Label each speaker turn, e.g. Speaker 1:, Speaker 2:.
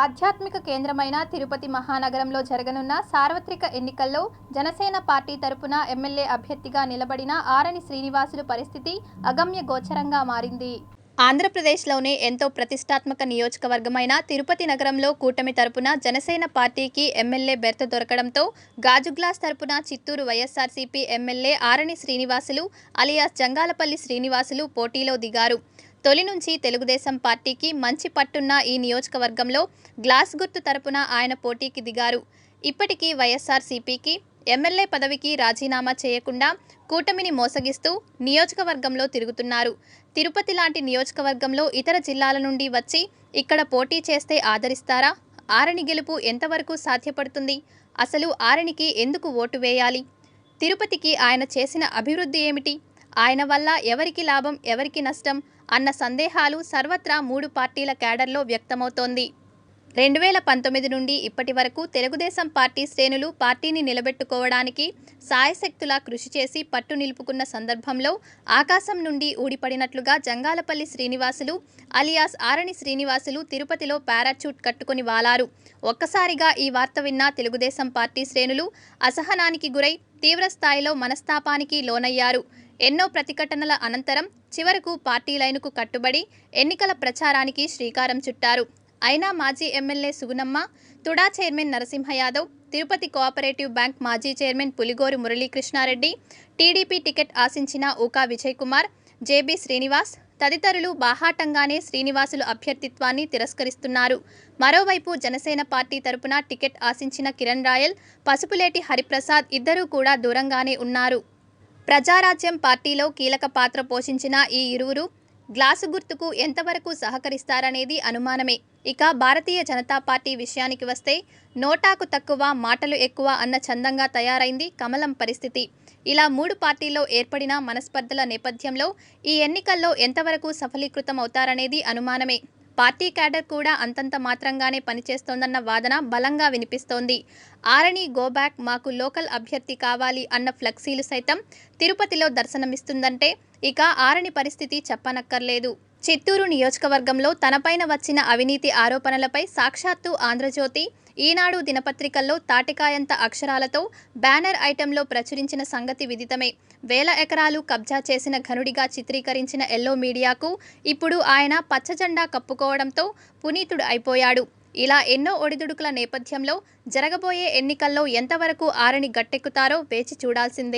Speaker 1: ఆధ్యాత్మిక కేంద్రమైన తిరుపతి మహానగరంలో జరగనున్న సార్వత్రిక ఎన్నికల్లో జనసేన పార్టీ తరపున ఎమ్మెల్యే అభ్యర్థిగా నిలబడిన ఆరణి శ్రీనివాసులు పరిస్థితి అగమ్య గోచరంగా మారింది. ఆంధ్రప్రదేశ్లోనే ఎంతో ప్రతిష్టాత్మక నియోజకవర్గమైన తిరుపతి నగరంలో కూటమి తరపున జనసేన పార్టీకి ఎమ్మెల్యే బెర్త దొరకడంతో గాజుగ్లాస్ తరపున Chittoor YSRCP MLA Arani Srinivasulu alias Jangalapalli Srinivasulu పోటీలో దిగారు. తొలి నుంచి తెలుగుదేశం పార్టీకి మంచి పట్టున్న ఈ నియోజకవర్గంలో గ్లాస్ గుర్తు తరపున ఆయన పోటీకి దిగారు. ఇప్పటికీ వైఎస్ఆర్సీపీకి ఎమ్మెల్యే పదవికి రాజీనామా చేయకుండా కూటమిని మోసగిస్తూ నియోజకవర్గంలో తిరుగుతున్నారు. తిరుపతి లాంటి నియోజకవర్గంలో ఇతర జిల్లాల నుండి వచ్చి ఇక్కడ పోటీ చేస్తే ఆదరిస్తారా? ఆరణి గెలుపు ఎంతవరకు సాధ్యపడుతుంది? అసలు ఆరణికి ఎందుకు ఓటు వేయాలి? తిరుపతికి ఆయన చేసిన అభివృద్ధి ఏమిటి? ఆయన వల్ల ఎవరికి లాభం ఎవరికి నష్టం అన్న సందేహాలు సర్వత్రా మూడు పార్టీల క్యాడర్లో వ్యక్తమవుతోంది. రెండు వేల పంతొమ్మిది నుండి ఇప్పటి వరకు తెలుగుదేశం పార్టీ శ్రేణులు పార్టీని నిలబెట్టుకోవడానికి సాయశక్తులా కృషి చేసి పట్టు నిలుపుకున్న సందర్భంలో ఆకాశం నుండి ఊడిపడినట్లుగా జంగాలపల్లి శ్రీనివాసులు అలియాస్ ఆరణి శ్రీనివాసులు తిరుపతిలో పారాచూట్ కట్టుకుని వాలారు. ఒక్కసారిగా ఈ వార్త విన్న తెలుగుదేశం పార్టీ శ్రేణులు అసహనానికి గురై తీవ్రస్థాయిలో మనస్తాపానికి లోనయ్యారు. ఎన్నో ప్రతిఘటనల అనంతరం చివరకు పార్టీ లైనుకు కట్టుబడి ఎన్నికల ప్రచారానికి శ్రీకారం చుట్టారు. అయినా మాజీ MLA Sugunamma TUDA chairman Narasimha Yadav Tirupati cooperative bank మాజీ chairman Puligoru Murali Krishna Reddy TDP ticket ఆశించిన ఊకా విజయ్ కుమార్ జేబీ శ్రీనివాస్ తదితరులు బాహాటంగానే శ్రీనివాసులు అభ్యర్థిత్వాన్ని తిరస్కరిస్తున్నారు. మరోవైపు జనసేన పార్టీ తరపున టికెట్ ఆశించిన కిరణ్ రాయల్ పసుపులేటి హరిప్రసాద్ ఇద్దరూ కూడా దూరంగానే ఉన్నారు. ప్రజారాజ్యం పార్టీలో కీలక పాత్ర పోషించిన ఈ ఇరువురు గ్లాసు గుర్తుకు ఎంతవరకు సహకరిస్తారనేది అనుమానమే. ఇక భారతీయ జనతా పార్టీ విషయానికి వస్తే నోటాకు తక్కువ మాటలు ఎక్కువ అన్న చందంగా తయారైంది కమలం పరిస్థితి. ఇలా మూడు పార్టీల్లో ఏర్పడిన మనస్పర్ధల నేపథ్యంలో ఈ ఎన్నికల్లో ఎంతవరకు సఫలీకృతం అవుతారనేది అనుమానమే. పార్టీ క్యాడర్ కూడా అంతంత మాత్రంగానే పనిచేస్తోందన్న వాదన బలంగా వినిపిస్తోంది. ఆరణి గోబ్యాక్ మాకు లోకల్ అభ్యర్థి కావాలి అన్న ఫ్లెక్సీలు సైతం తిరుపతిలో దర్శనమిస్తుందంటే ఇక ఆరణి పరిస్థితి చెప్పనక్కర్లేదు. చిత్తూరు నియోజకవర్గంలో తనపైన వచ్చిన అవినీతి ఆరోపణలపై సాక్షాత్తు ఆంధ్రజ్యోతి ఈనాడు దినపత్రికల్లో తాటికాయంత అక్షరాలతో బ్యానర్ ఐటెంలో ప్రచురించిన సంగతి విదితమే. వేల ఎకరాలు కబ్జా చేసిన ఘనుడిగా చిత్రీకరించిన ఎల్లో మీడియాకు ఇప్పుడు ఆయన పచ్చజెండా కప్పుకోవడంతో పునీతుడు అయిపోయాడు. ఇలా ఎన్నో ఒడిదుడుకుల నేపథ్యంలో జరగబోయే ఎన్నికల్లో ఎంతవరకు ఆరని గట్టెక్కుతారో వేచి చూడాల్సిందే.